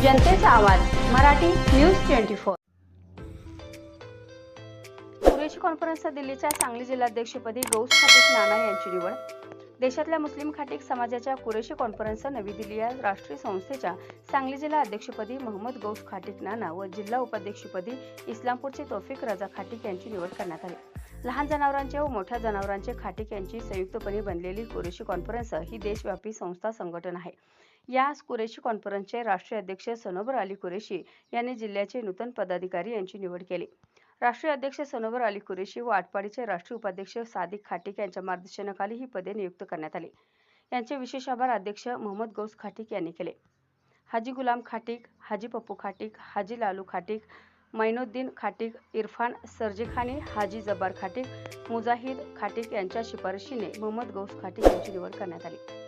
आवाज Marathi news twenty four. Qureshi conference दिल्लीच्या Sangli जिल्हाध्यक्षपदी Gauss Khatik नाना यांची निवड. देशातल्या मुस्लिम खाटिक समाजाच्या कुरेशी कॉन्फरन्स नवी दिल्ली या राष्ट्रीय संस्थेच्या सांगली जिल्हा अध्यक्षपदी मोहम्मद गौस खाटिक नाना व जिल्हा उपाध्यक्षपदी इस्लामपूरचे तौफिक रजा खाटिक यांची निवड करण्यात आली. लहान जनावरांचे व मोठ्या जनावरांचे खाटिक यांची संयुक्तपणे बनलेली कुरेशी कॉन्फरन्स ही देशव्यापी संस्था संघटन आहे. या कुरेशी कॉन्फरन्सचे राष्ट्रीय अध्यक्ष सनोबर अली कुरेशी यांनी जिल्ह्याचे नूतन पदाधिकारी यांची निवड केली. राष्ट्रीय अध्यक्ष सनोबर अली कुरेशी व आटपाडीचे राष्ट्रीय उपाध्यक्ष सादिक खाटिक यांच्या मार्गदर्शनाखाली ही पदे नियुक्त करण्यात आली. यांचे विशेष आभार अध्यक्ष मोहम्मद गौस खाटिक यांनी केले. हाजी गुलाम खाटिक हाजी पप्पू खाटिक हाजी लालू खाटिक मैनुद्दीन खाटिक इरफान सर्जीखानी हाजी जब्बार खाटिक मुजाहिद खाटिक यांच्या शिफारशीने मोहम्मद गौस खाटिक यांची निवड करण्यात आली.